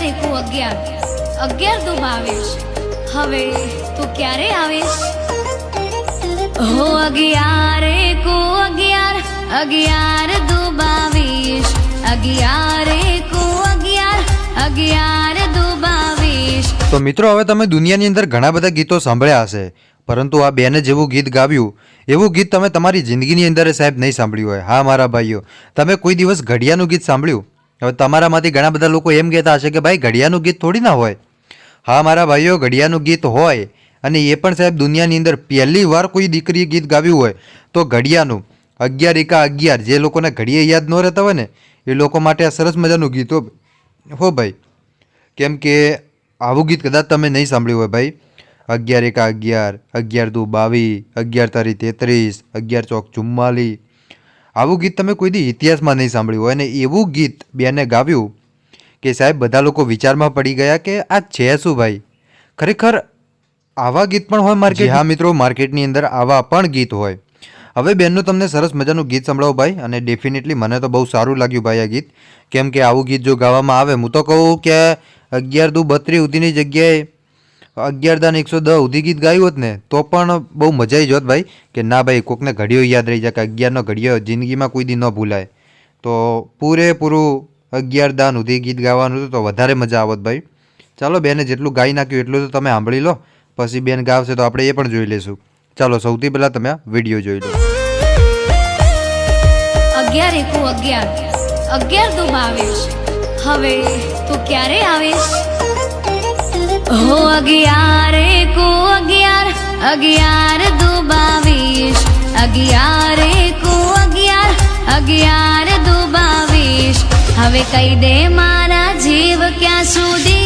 અગિયાર એકુ અગિયાર અગિયાર દુ બાવીસ હવે તું ક્યારે આવીશ? હો અગિયાર, એકુ અગિયાર અગિયાર દુ બાવીસ અગિયાર, એકુ અગિયાર અગિયાર દુ બાવીસ તો મિત્રો, હવે તમે દુનિયાની અંદર ઘણા બધા ગીતો સાંભળ્યા હશે. પરંતુ આ બેને જેવું ગીત ગાવ્યું, એવું ગીત તમે તમારી જિંદગીની અંદર સાહેબ નહીં સાંભળ્યું હોય. હા, મારા ભાઈઓ, તમે કોઈ દિવસ ઘડિયાનું ગીત સાંભળ્યું? હવે તમારામાંથી ઘણા બધા લોકો એમ કહેતા હશે કે, ભાઈ ઘડિયાનું ગીત થોડી ના હોય. હા, મારા ભાઈઓ ઘડિયાનું ગીત હોય. અને એ પણ સાહેબ દુનિયાની અંદર પહેલી વાર કોઈ દીકરીએ ગીત ગાવ્યું હોય તો ઘડિયાનું અગિયાર એકા અગિયાર, જે લોકોને ઘડીએ યાદ ન રહેતા હોય ને, એ લોકો માટે આ સરસ મજાનું ગીત હો ભાઈ, કેમ કે આવું ગીત કદાચ તમે નહીં સાંભળ્યું હોય ભાઈ. અગિયાર એકા અગિયાર અગિયાર દુ બાવીસ અગિયાર તારી તેત્રીસ, અગિયાર ચોક ચુમ્માલી આવું ગીત તમે કોઈ દી ઇતિહાસમાં નહીં સાંભળ્યું હોય અને એવું ગીત બેને ગાવ્યું કે સાહેબ, બધા લોકો વિચારમાં પડી ગયા કે આ છે શું ભાઈ? ખરેખર આવા ગીત પણ હોય માર્કેટ હા મિત્રો, માર્કેટની અંદર આવા પણ ગીત હોય. હવે બેનનું તમને સરસ મજાનું ગીત સંભળાવો ભાઈ અને ડેફિનેટલી મને તો બહુ સારું લાગ્યું ભાઈ આ ગીત. કેમ કે આવું ગીત જો ગાવામાં આવે, હું તો કહું કે અગિયાર દુ બત્રી સુધીની જગ્યાએ અગિયાર દાન એકસો દસ સુધી ગીત ગાયું હોત ને, તો પણ બહુ મજા આવી જોત ભાઈ, કે ના ભાઈ, કોકને ઘડીઓ યાદ રહી જાય કે અગિયારનો ઘડીઓ જિંદગીમાં કોઈ દી ન ભૂલાય. તો પૂરેપૂરું અગિયાર દાન સુધી ગીત ગાવાનું હતું, તો વધારે મજા આવત ભાઈ. ચાલો બેને જેટલું ગાઈ નાખ્યું એટલું તો તમે સાંભળી લો, પછી બેન ગાવશે તો આપણે એ પણ જોઈ લઈશું. ચાલો સૌથી પહેલાં તમે આ વીડિયો જોઈ લો. અગિયાર એકુ અગિયાર અગિયાર દુ બાવીસ હવે તું ક્યારે આવીશ? હો અગિયાર એકો અગિયાર અગિયાર દુ બાવીસ અગિયાર એકો અગિયાર અગિયાર દુ હવે કહી દે મારા જીવ ક્યાં સુધી